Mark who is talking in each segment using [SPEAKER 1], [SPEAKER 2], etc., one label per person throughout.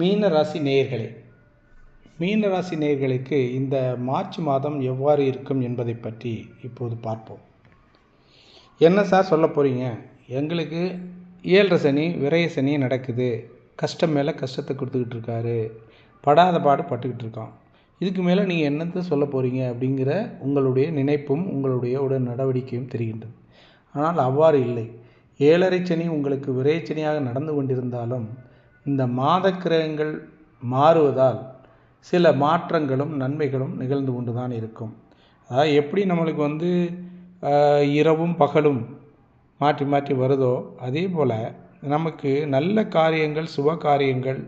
[SPEAKER 1] மீன ராசி நேயர்களே மீன ராசி நேயர்களுக்கு இந்த மார்ச் மாதம் எவ்வாறு இருக்கும் என்பதை பற்றி இப்போது பார்ப்போம். என்ன சார் சொல்ல போகிறீங்க எங்களுக்கு ஏழரை சனி விரைய சனி நடக்குது. கஷ்டம் மேலே கஷ்டத்தை கொடுத்துக்கிட்டு இருக்காரு. படாத பாடு பட்டுக்கிட்டு இருக்கான் இதுக்கு மேலே நீங்கள் என்னத்தை சொல்ல போகிறீங்க அப்படிங்கிற உங்களுடைய நினைப்பும் உங்களுடைய உடல் நடவடிக்கையும் தெரிகின்றது. ஆனால் அவ்வாறு இல்லை. ஏழரை சனி உங்களுக்கு விரைச்சனியாக நடந்து கொண்டிருந்தாலும் இந்த மாத கிரகங்கள் மாறுவதால் சில மாற்றங்களும் நன்மைகளும் நிகழ்ந்து கொண்டு தான் இருக்கும். அதாவது எப்படி நம்மளுக்கு வந்து இரவும் பகலும் மாற்றி மாற்றி வருதோ அதே போல் நமக்கு நல்ல காரியங்கள் சுப காரியங்கள்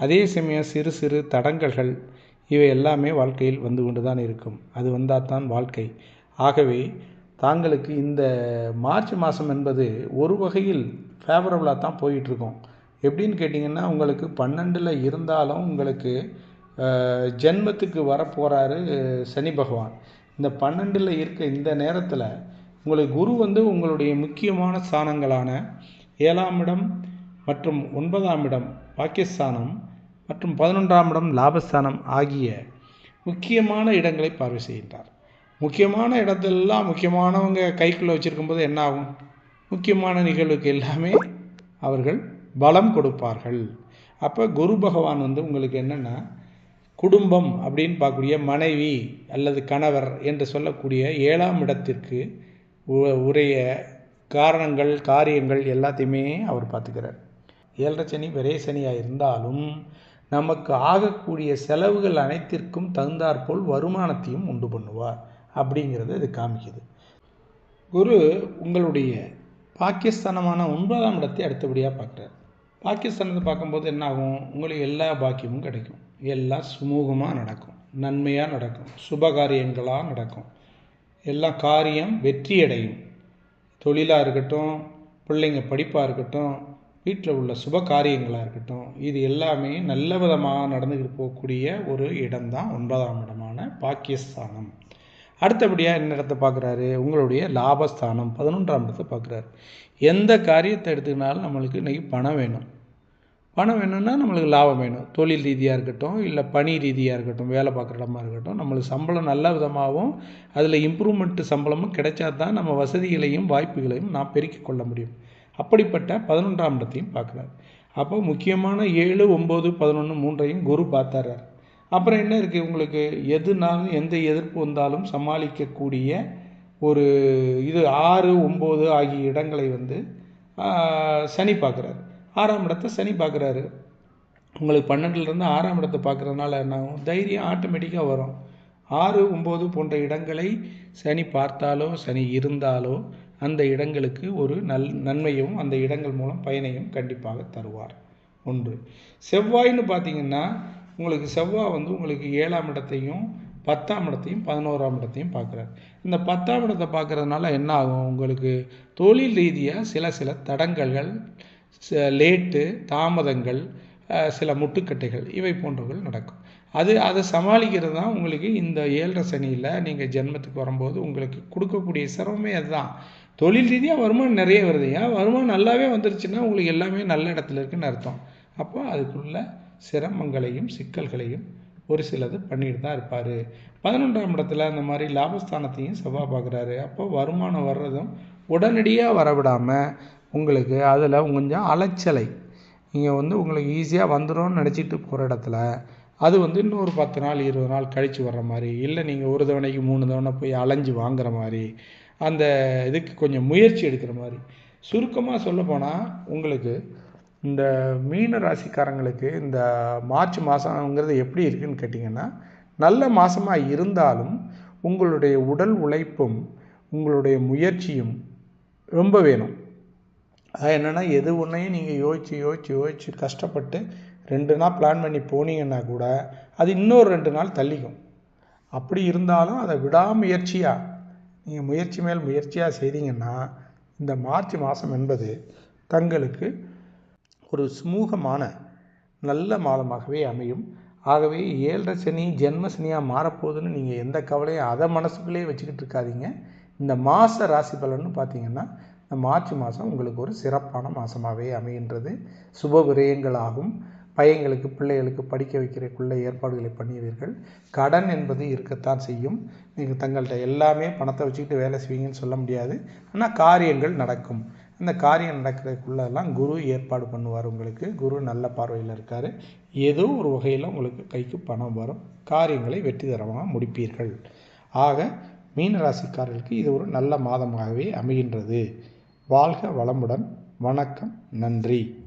[SPEAKER 1] அதே சமயம் சிறு சிறு தடங்கல்கள் இவை எல்லாமே வாழ்க்கையில் வந்து கொண்டு தான் இருக்கும். அது வந்தால் தான் வாழ்க்கை. ஆகவே தாங்களுக்கு இந்த மார்ச் மாதம் என்பது ஒரு வகையில் ஃபேவரபுளாக தான் போயிட்டுருக்கோம் எப்படின்னு கேட்டிங்கன்னா உங்களுக்கு பன்னெண்டில் இருந்தாலும் உங்களுக்கு ஜென்மத்துக்கு வரப்போகிறாரு சனி பகவான். இந்த பன்னெண்டில் இருக்க இந்த நேரத்தில் உங்களுக்கு குரு வந்து உங்களுடைய முக்கியமான ஸ்தானங்களான ஏழாம் இடம் மற்றும் ஒன்பதாம் இடம் பாக்கியஸ்தானம் மற்றும் பதினொன்றாம் இடம் லாபஸ்தானம் ஆகிய முக்கியமான இடங்களை பார்வை செய்கின்றார். முக்கியமான இடத்தெல்லாம் முக்கியமானவங்க கைக்குள்ளே வச்சுருக்கும்போது என்ன ஆகும்? முக்கியமான நிகழ்வுக்கு எல்லாமே அவர்கள் பலம் கொடுப்பார்கள். அப்போ குரு பகவான் வந்து உங்களுக்கு என்னென்னா குடும்பம் அப்படின்னு பார்க்கக்கூடிய மனைவி அல்லது கணவர் என்று சொல்லக்கூடிய ஏழாம் இடத்திற்கு உரிய காரணங்கள் காரியங்கள் எல்லாத்தையுமே அவர் பார்த்துக்கிறார். ஏழரை சனி விரை சனியாக இருந்தாலும் நமக்கு ஆகக்கூடிய செலவுகள் அனைத்திற்கும் தகுந்தாற்போல் வருமானத்தையும் உண்டு பண்ணுவார் அப்படிங்கிறது இது காமிக்குது. குரு உங்களுடைய பாகிஸ்தானமான ஒன்பதாம் இடத்தை அடுத்தபடியாக பார்க்குறார். பாகிஸ்தானில் பார்க்கும்போது என்ன ஆகும் உங்களுக்கு எல்லா பாக்கியமும் கிடைக்கும். எல்லாம் சுமூகமாக நடக்கும். நன்மையாக நடக்கும். சுபகாரியங்களாக நடக்கும். எல்லா காரியம் வெற்றி அடையும் தொழிலாக இருக்கட்டும் பிள்ளைங்க படிப்பாக இருக்கட்டும் வீட்டில் உள்ள சுப காரியங்களாக இருக்கட்டும் இது எல்லாமே நல்ல விதமாக நடந்துக்கிட்டு போகக்கூடிய ஒரு இடம்தான் ஒன்பதாம் இடமான பாகிஸ்தானம். அடுத்தபடியாக என்ன இடத்தை பார்க்குறாரு? உங்களுடைய லாபஸ்தானம் பதினொன்றாம் இடத்தை பார்க்குறாரு. எந்த காரியத்தை எடுத்துக்கினாலும் நம்மளுக்கு இன்றைக்கி பணம் வேணும். பணம் வேணும்னா நம்மளுக்கு லாபம் வேணும். தொழில் ரீதியாக இருக்கட்டும் இல்லை பணி ரீதியாக இருக்கட்டும் வேலை பார்க்குற இடமா இருக்கட்டும் நம்மளுக்கு சம்பளம் நல்ல விதமாகவும் அதில் இம்ப்ரூவ்மெண்ட்டு சம்பளமும் கிடைச்சா தான் நம்ம வசதிகளையும் வாய்ப்புகளையும் நாம் பெருக்கிக் கொள்ள முடியும். அப்படிப்பட்ட பதினொன்றாம் இடத்தையும் பார்க்குறாரு. அப்போ முக்கியமான ஏழு ஒம்பது பதினொன்று மூன்றையும் குரு பார்த்தார் அப்புறம் என்ன இருக்குது உங்களுக்கு? எதுனாலும் எந்த எதிர்ப்பு வந்தாலும் சமாளிக்கக்கூடிய ஒரு இது ஆறு ஒம்பது ஆகிய இடங்களை வந்து சனி பார்க்குறாரு. ஆறாம் இடத்தை சனி பார்க்குறாரு. உங்களுக்கு பன்னெண்டுலேருந்து ஆறாம் இடத்தை பார்க்குறதுனால என்ன ஆகும்? தைரியம் ஆட்டோமேட்டிக்காக வரும். ஆறு ஒம்பது போன்ற இடங்களை சனி பார்த்தாலோ சனி இருந்தாலோ அந்த இடங்களுக்கு ஒரு நல் நன்மையும் அந்த இடங்கள் மூலம் பயனையும் கண்டிப்பாக தருவார். ஒன்று. செவ்வாய்னு பார்த்தீங்கன்னா உங்களுக்கு செவ்வாய் வந்து உங்களுக்கு ஏழாம் இடத்தையும் பத்தாம் இடத்தையும் பதினோராம் இடத்தையும் பார்க்குறாரு. இந்த பத்தாம் இடத்தை பார்க்குறதுனால என்ன ஆகும்? உங்களுக்கு தொழில் ரீதியாக சில சில தடங்கல்கள் லேட்டு தாமதங்கள் சில முட்டுக்கட்டைகள் இவை போன்றவர்கள் நடக்கும். அது அதை சமாளிக்கிறது தான் உங்களுக்கு இந்த ஏழரை சனியில் நீங்கள் ஜென்மத்துக்கு வரும்போது உங்களுக்கு கொடுக்கக்கூடிய சிரமமே அதுதான். தொழில் ரீதியாக வருமானம் நிறைய வருது. ஏன்? வருமானம் நல்லாவே வந்துருச்சுன்னா உங்களுக்கு எல்லாமே நல்ல இடத்துல இருக்குன்னு அர்த்தம். அப்போ அதுக்குள்ளே சிரமங்களையும் சிக்கல்களையும் ஒரு சிலது பண்ணிட்டு தான் இருப்பார். பதினொன்றாம் இடத்துல அந்த மாதிரி லாபஸ்தானத்தையும் செவ்வாய் பார்க்குறாரு. அப்போ வருமானம் வர்றதும் உடனடியாக வரவிடாமல் உங்களுக்கு அதில் கொஞ்சம் அலைச்சலை. நீங்கள் வந்து உங்களுக்கு ஈஸியாக வந்துடும்னு நினச்சிட்டு போகிற இடத்துல அது வந்து இன்னொரு பத்து நாள் இருபது நாள் கழித்து வர்ற மாதிரி. இல்லை நீங்கள் ஒரு தவணைக்கு மூணு தவணை போய் அலைஞ்சு வாங்குற மாதிரி. அந்த இதுக்கு கொஞ்சம் முயற்சி எடுக்கிற மாதிரி. சுருக்கமாக சொல்ல போனால் உங்களுக்கு இந்த மீன ராசிக்காரங்களுக்கு இந்த மார்ச் மாதங்கிறது எப்படி இருக்குன்னு கேட்டிங்கன்னா நல்ல மாதமாக இருந்தாலும் உங்களுடைய உடல் உழைப்பும் உங்களுடைய முயற்சியும் ரொம்ப வேணும். அது என்னென்னா எது ஒன்றையும் நீங்கள் யோசித்து யோசித்து யோசித்து கஷ்டப்பட்டு ரெண்டு நாள் பிளான் பண்ணி போனீங்கன்னா கூட அது இன்னொரு ரெண்டு நாள் தள்ளிக்கும். அப்படி இருந்தாலும் அதை விடாமுயற்சியாக நீங்கள் முயற்சி மேல் முயற்சியாக செய்தீங்கன்னா இந்த மார்ச் மாதம் என்பது தங்களுக்கு ஒரு சுமூகமான நல்ல மாதமாகவே அமையும். ஆகவே ஏழரை சனி ஜென்ம சனியாக மாறப்போகுதுன்னு நீங்கள் எந்த கவலையும் அதை மனசுக்குள்ளேயே வச்சுக்கிட்டு இருக்காதீங்க. இந்த மாத ராசி பலன்னு பார்த்தீங்கன்னா இந்த மார்ச் மாதம் உங்களுக்கு ஒரு சிறப்பான மாதமாகவே அமைகின்றது. சுப விரயங்களாகும். பையங்களுக்கு பிள்ளைகளுக்கு படிக்க வைக்கிறதுக்குள்ள ஏற்பாடுகளை பண்ணுவீர்கள் கடன் என்பது இருக்கத்தான் செய்யும். நீங்கள் தங்கள்கிட்ட எல்லாமே பணத்தை வச்சுக்கிட்டு வேலை செய்வீங்கன்னு சொல்ல முடியாது. ஆனால் காரியங்கள் நடக்கும். அந்த காரியம் நடக்கிறதுக்குள்ளெல்லாம் குரு ஏற்பாடு பண்ணுவார் உங்களுக்கு. குரு நல்ல பார்வையில் இருக்கார். ஏதோ ஒரு வகையில் உங்களுக்கு கைக்கு பணம் வரும். காரியங்களை வெற்றிகரமாக முடிப்பீர்கள். ஆக மீனராசிக்காரர்களுக்கு இது ஒரு நல்ல மாதமாகவே அமைகின்றது. வாழ்க வளமுடன். வணக்கம். நன்றி.